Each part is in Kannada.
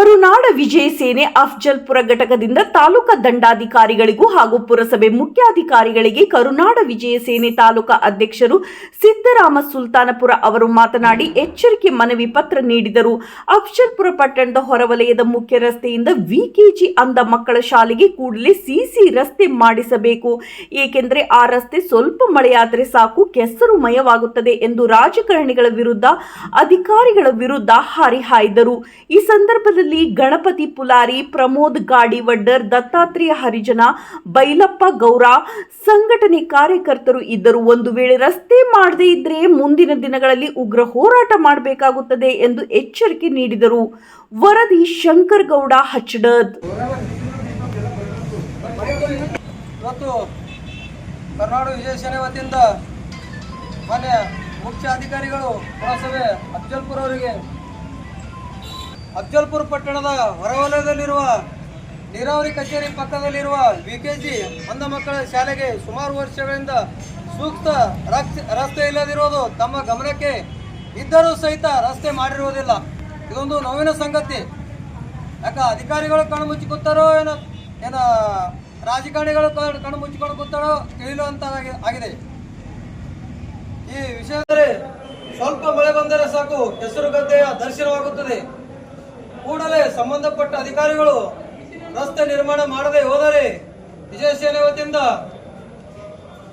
ವಿಜಯ ಸೇನೆ ಅಫ್ಜಲ್ಪುರ ಘಟಕದಿಂದ ತಾಲೂಕಾ ದಂಡಾಧಿಕಾರಿಗಳಿಗೂ ಹಾಗೂ ಪುರಸಭೆ ಮುಖ್ಯಾಧಿಕಾರಿಗಳಿಗೆ ಕರುನಾಡ ವಿಜಯ ಸೇನೆ ತಾಲೂಕಾ ಅಧ್ಯಕ್ಷರು ಸಿದ್ದರಾಮ ಸುಲ್ತಾನಪುರ ಅವರು ಮಾತನಾಡಿ ಎಚ್ಚರಿಕೆ ಮನವಿ ಪತ್ರ ನೀಡಿದರು. ಅಫ್ಜಲ್ಪುರ ಪಟ್ಟಣದ ಹೊರವಲಯದ ಮುಖ್ಯ ರಸ್ತೆಯಿಂದ ವಿಕೆಜಿ ಅಂಧ ಮಕ್ಕಳ ಶಾಲೆಗೆ ಕೂಡಲೇ ಸಿಸಿ ರಸ್ತೆ ಮಾಡಿಸಬೇಕು. ಏಕೆಂದರೆ ಆ ರಸ್ತೆ ಸ್ವಲ್ಪ ಮಳೆಯಾದರೆ ಸಾಕು, ಕೆಸರು ಮಯವಾಗುತ್ತದೆ ಎಂದು ರಾಜಕಾರಣಿಗಳ ವಿರುದ್ಧ ಅಧಿಕಾರಿಗಳ ವಿರುದ್ಧ ಹರಿಹಾಯ್ದರು ಈ ಸಂದರ್ಭದಲ್ಲಿ ಗಣಪತಿ ಪುಲಾರಿ, ಪ್ರಮೋದ್ ಗಾಡಿವಡ್ಡರ್ ದತ್ತಾತ್ರೇಯ ಹರಿಜನ, ಬೈಲಪ್ಪ ಗೌರ ಸಂಘಟನೆ ಕಾರ್ಯಕರ್ತರು ಇದ್ದರು. ಒಂದು ವೇಳೆ ರಸ್ತೆ ಮಾಡದೇ ಇದ್ರೆ ಮುಂದಿನ ದಿನಗಳಲ್ಲಿ ಉಗ್ರ ಹೋರಾಟ ಮಾಡಬೇಕಾಗುತ್ತದೆ ಎಂದು ಎಚ್ಚರಿಕೆ ನೀಡಿದರು. ವರದಿ ಶಂಕರ್ ಗೌಡ ಹಚ್ಚಡದ್ ಕರ್ನಾಟಕ ವಿಜಯ ಸೇನೆ ವತಿಯಿಂದ ಮಾನ್ಯ ಮುಖ್ಯ ಅಧಿಕಾರಿಗಳು ಪುರಸಭೆ ಅಫ್ಜಲ್ಪುರ ಪಟ್ಟಣದ ಹೊರವಲಯದಲ್ಲಿರುವ ನೀರಾವರಿ ಕಚೇರಿ ಪಕ್ಕದಲ್ಲಿರುವ ವಿ ಕೆ ಜಿ ಅಂಧ ಮಕ್ಕಳ ಶಾಲೆಗೆ ಸುಮಾರು ವರ್ಷಗಳಿಂದ ಸೂಕ್ತ ರಸ್ತೆ ಇಲ್ಲದಿರುವುದು ತಮ್ಮ ಗಮನಕ್ಕೆ ಇದ್ದರೂ ಸಹಿತ ರಸ್ತೆ ಮಾಡಿರುವುದಿಲ್ಲ. ಇದೊಂದು ನೋವಿನ ಸಂಗತಿ. ಯಾಕ ಅಧಿಕಾರಿಗಳು ಕಣ್ಣು ಮುಚ್ಚಿಕೊತ್ತಾರೋ ಏನೋ ಏನೋ ರಾಜಕಾರಣಿಗಳು ಕಣ್ಣು ಮುಚ್ಚಿಕೊಂಡು ಕೂತಾರೋ ತಿಳಿಯುವಂತ ಆಗಿದೆ. ಈ ವಿಷಯ ಸ್ವಲ್ಪ ಮಳೆ ಬಂದರೆ ಸಾಕು. ಹೆಸರು ಗದ್ದೆಯ ದರ್ಶನವಾಗುತ್ತದೆ. ಕೂಡಲೇ ಸಂಬಂಧಪಟ್ಟ ಅಧಿಕಾರಿಗಳು ರಸ್ತೆ ನಿರ್ಮಾಣ ಮಾಡದೆ ಹೋದರೆ ವಿಜಯ ಸೇನೆ ವತಿಯಿಂದ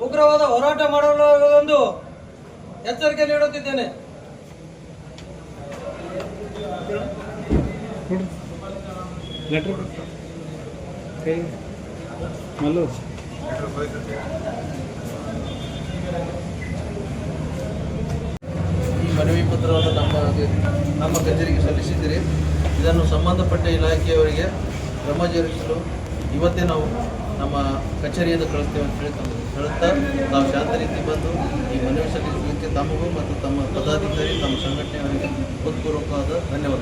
ಉಗ್ರವಾದ ಹೋರಾಟ ಮಾಡಲು ಎಚ್ಚರಿಕೆ ನೀಡುತ್ತಿದ್ದೇನೆ. ಈ ಮನವಿ ಪತ್ರವನ್ನು ನಮ್ಮ ನಮ್ಮ ಕಚೇರಿಗೆ ಸಲ್ಲಿಸಿದ್ದೀರಿ. ಇದನ್ನು ಸಂಬಂಧಪಟ್ಟ ಇಲಾಖೆಯವರಿಗೆ ಕ್ರಮ ಜರುಗಿಸಲು ಇವತ್ತೇ ನಾವು ನಮ್ಮ ಕಚೇರಿಯಿಂದ ಕಳಿಸ್ತೇವೆ ಅಂತ ಹೇಳಿ ತಮ್ಮ ಹೇಳುತ್ತಾ ನಾವು ಶಾಂತ ರೀತಿ ಬಂದು ಈ ಮನವಿ ಸಲ್ಲಿಸಲಿಕ್ಕೆ ತಮಗೂ ಮತ್ತು ತಮ್ಮ ಪದಾಧಿಕಾರಿ, ತಮ್ಮ ಸಂಘಟನೆಯವರಿಗೆ ಹೃತ್ಪೂರ್ವಕವಾದ ಧನ್ಯವಾದ